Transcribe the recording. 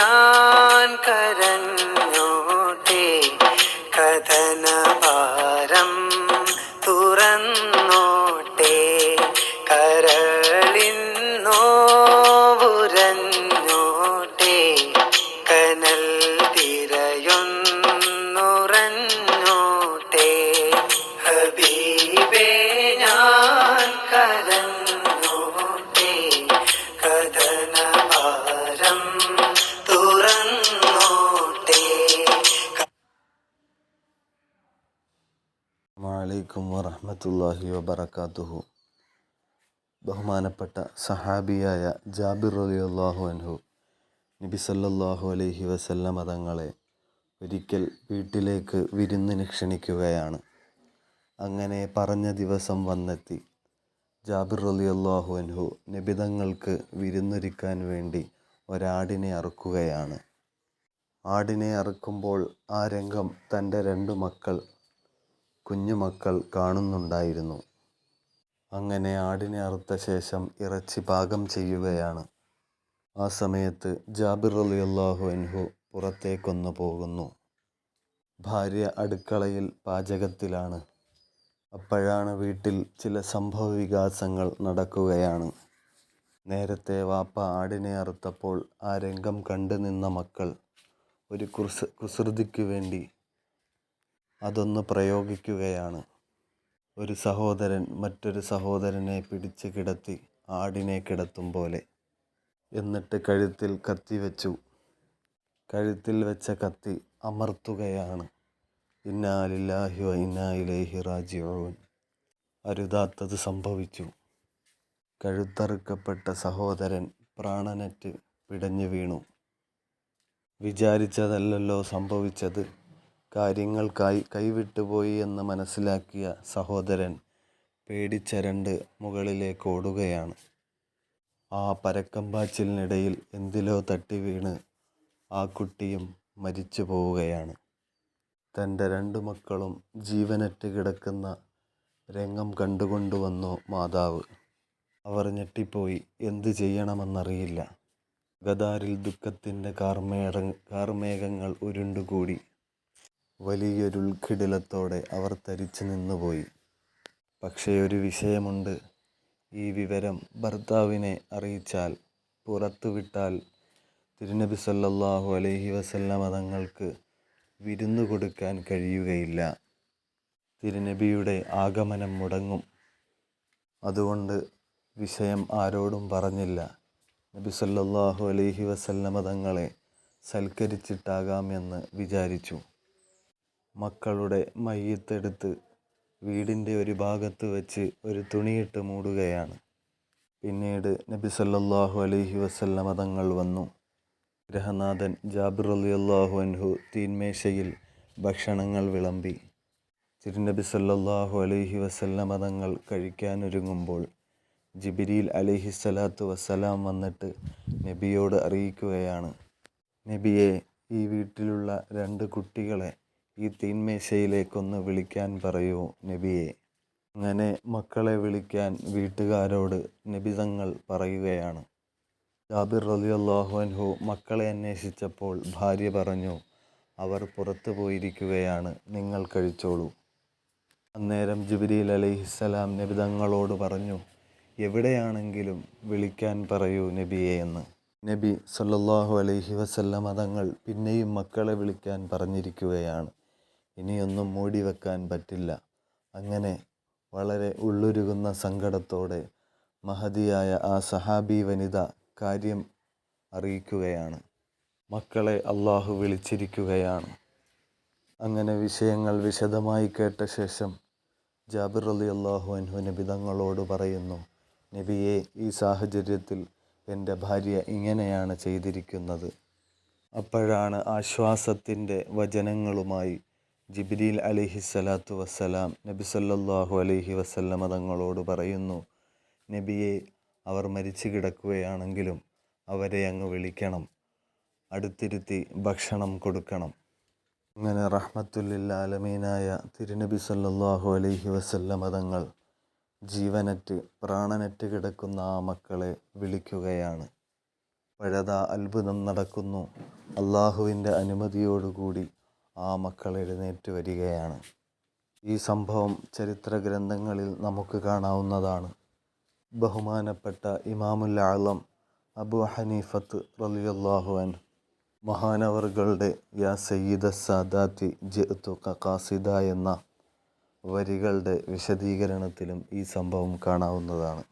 ഞാൻ കരഞ്ഞോട്ടെ വലൈക്കും വറഹമത്തല്ലാഹി വബർക്കാത്തുഹു ബഹുമാനപ്പെട്ട സഹാബിയായ ജാബിർ അലി അള്ളാഹു അൻഹു നബി സല്ലാഹു അലൈഹി വസല്ലം മതങ്ങളെ ഒരിക്കൽ വീട്ടിലേക്ക് വിരുന്നിന് ക്ഷണിക്കുകയാണ്. അങ്ങനെ പറഞ്ഞ ദിവസം വന്നെത്തി. ജാബിർ അലി അള്ളാഹു അൻഹു നബിതങ്ങൾക്ക് വിരുന്നൊരുക്കാൻ വേണ്ടി ഒരാടിനെ അറുക്കുകയാണ്. ആടിനെ അറുക്കുമ്പോൾ ആ രംഗം തന്റെ രണ്ടു മക്കൾ കുഞ്ഞുമക്കൾ കാണുന്നുണ്ടായിരുന്നു. അങ്ങനെ ആടിനെ അറുത്ത ശേഷം ഇറച്ചി പാകം ചെയ്യുകയാണ്. ആ സമയത്ത് ജാബിർ അലി അള്ളാഹു അൻഹു പുറത്തേക്കൊന്നു പോകുന്നു. ഭാര്യ അടുക്കളയിൽ പാചകത്തിലാണ്. അപ്പോഴാണ് വീട്ടിൽ ചില സംഭവ വികാസങ്ങൾ നടക്കുകയാണ്. നേരത്തെ വാപ്പ ആടിനെ അറുത്തപ്പോൾ ആ രംഗം കണ്ടു നിന്ന മക്കൾ ഒരു കുസൃതിക്ക് വേണ്ടി അതൊന്ന് പ്രയോഗിക്കുകയാണ്. ഒരു സഹോദരൻ മറ്റൊരു സഹോദരനെ പിടിച്ച് കിടത്തി ആടിനെ കിടത്തും പോലെ. എന്നിട്ട് കഴുത്തിൽ കത്തി വെച്ചു. കഴുത്തിൽ വെച്ച കത്തി അമർത്തുകയാണ്. ഇന്നാലില്ലാഹി ഇന്നായിലേഹി റാജിഊൻ. അരുതാത്തത് സംഭവിച്ചു. കഴുത്തറുക്കപ്പെട്ട സഹോദരൻ പ്രാണനറ്റ് പിടഞ്ഞു വീണു. വിചാരിച്ചതല്ലല്ലോ സംഭവിച്ചത്. കാര്യങ്ങൾക്കായി കൈവിട്ടുപോയി എന്ന് മനസ്സിലാക്കിയ സഹോദരൻ പേടിച്ചരണ്ട് മുകളിലേക്ക് ഓടുകയാണ്. ആ പരക്കമ്പാച്ചിലിനിടയിൽ എന്തിലോ തട്ടി വീണ് ആ കുട്ടിയും മരിച്ചു പോവുകയാണ്. തന്റെ രണ്ടു മക്കളും ജീവനറ്റ് കിടക്കുന്ന രംഗം കണ്ടുകൊണ്ടുവന്നു മാതാവ്. അവർ ഞെട്ടിപ്പോയി എന്തു ചെയ്യണമെന്നറിയില്ല. ഗദാരിൽ ദുഃഖത്തിന്റെ കാർമേഘ കാർമേഘങ്ങൾ ഉരുണ്ടുകൂടി. വലിയൊരു ഉൾക്കിടിലത്തോടെ അവർ തരിച്ചു നിന്നുപോയി. പക്ഷേ ഒരു വിഷയമുണ്ട്. ഈ വിവരം ഭർത്താവിനെ അറിയിച്ചാൽ പുറത്തുവിട്ടാൽ തിരുനബി സല്ലല്ലാഹു അലൈഹി വസല്ലമ തങ്ങൾക്ക് വിരുന്നു കൊടുക്കാൻ കഴിയുകയില്ല. തിരുനബിയുടെ ആഗമനം മുടങ്ങും. അതുകൊണ്ട് വിഷയം ആരോടും പറഞ്ഞില്ല. നബി സല്ലല്ലാഹു അലൈഹി വസല്ലമ തങ്ങളെ സൽക്കരിച്ചിട്ടാകാമെന്ന് വിചാരിച്ചു. മക്കളുടെ മയ്യത്തെടുത്ത് വീടിന്റെ ഒരു ഭാഗത്ത് വെച്ച് ഒരു തുണിയിട്ട് മൂടുകയാണ്. പിന്നീട് നബി സല്ലല്ലാഹു അലൈഹി വസല്ലമ തങ്ങൾ വന്നു. ഗ്രഹനാഥൻ ജാബിർ റളിയല്ലാഹു അൻഹു തീന്മേശയിൽ ഭക്ഷണങ്ങൾ വിളമ്പി. തിരുനബി സല്ലല്ലാഹു അലൈഹി വസല്ലമ തങ്ങൾ കഴിക്കാനൊരുങ്ങുമ്പോൾ ജിബിരിയിൽ അലൈഹി സ്വലാത്തു വസ്സലാം വന്നിട്ട് നബിയോട് അറിയിക്കുകയാണ്. നബിയെ ഈ വീട്ടിലുള്ള രണ്ട് കുട്ടികളെ ഈ തീന്മേശയിലേക്കൊന്ന് വിളിക്കാൻ പറയൂ നബിയെ. അങ്ങനെ മക്കളെ വിളിക്കാൻ വീട്ടുകാരോട് നബി തങ്ങൾ പറയുകയാണ്. ജാബിർ റളിയല്ലാഹു അൻഹു മക്കളെ അന്വേഷിച്ചപ്പോൾ ഭാര്യ പറഞ്ഞു അവർ പുറത്തു പോയിരിക്കുകയാണ് നിങ്ങൾ കഴിച്ചോളൂ. അന്നേരം ജിബ്രീൽ അലൈഹിസ്സലാം നബിതങ്ങളോട് പറഞ്ഞു എവിടെയാണെങ്കിലും വിളിക്കാൻ പറയൂ നബിയെ എന്ന്. നബി സല്ലാഹു അലൈഹി വസല്ലം തങ്ങൾ പിന്നെയും മക്കളെ വിളിക്കാൻ പറഞ്ഞിരിക്കുകയാണ്. ഇനിയൊന്നും മൂടി വെക്കാൻ പറ്റില്ല. അങ്ങനെ വളരെ ഉള്ളുരുകുന്ന സങ്കടത്തോടെ മഹതിയായ ആ സഹാബി വനിത കാര്യം അറിയിക്കുകയാണ്. മക്കളെ അള്ളാഹു വിളിച്ചിരിക്കുകയാണ്. അങ്ങനെ വിഷയങ്ങൾ വിശദമായി കേട്ട ശേഷം ജാബിർ അലി അള്ളാഹു അൻഹു നബിതങ്ങളോട് പറയുന്നു നബിയെ ഈ സാഹചര്യത്തിൽ എന്റെ ഭാര്യ ഇങ്ങനെയാണ് ചെയ്തിരിക്കുന്നത്. അപ്പോഴാണ് ആശ്വാസത്തിന്റെ വചനങ്ങളുമായി ജിബ്രീൽ അലിഹിസ്സലാത്തു വസ്സലാം നബി സല്ലാഹു അലൈഹി വസല്ലമ തങ്ങളോട് പറയുന്നു നബിയെ അവർ മരിച്ചു കിടക്കുകയാണെങ്കിലും അവരെ അങ്ങ് വിളിക്കണം അടുത്തിരുത്തി ഭക്ഷണം കൊടുക്കണം. അങ്ങനെ റഹ്മത്തുല്ലില്ലാലമീനായ തിരുനബി സല്ലാഹു അലൈഹി വസല്ലമ തങ്ങൾ ജീവനറ്റ് പ്രാണനറ്റ് കിടക്കുന്ന ആ മക്കളെ വിളിക്കുകയാണ്. പഴതാ അത്ഭുതം നടക്കുന്നു. അള്ളാഹുവിന്റെ അനുമതിയോടുകൂടി ആ മക്കൾ എഴുന്നേറ്റ് വരികയാണ്. ഈ സംഭവം ചരിത്ര ഗ്രന്ഥങ്ങളിൽ നമുക്ക് കാണാവുന്നതാണ്. ബഹുമാനപ്പെട്ട ഇമാമുൽ ആലം അബു ഹനീഫത്ത് റലിയല്ലാഹു അൻ മഹാനവറുകളുടെ യാ സയ്യിദ സാദാത്തി ജെത്തു കാസിദ എന്ന വരികളുടെ വിശദീകരണത്തിലും ഈ സംഭവം കാണാവുന്നതാണ്.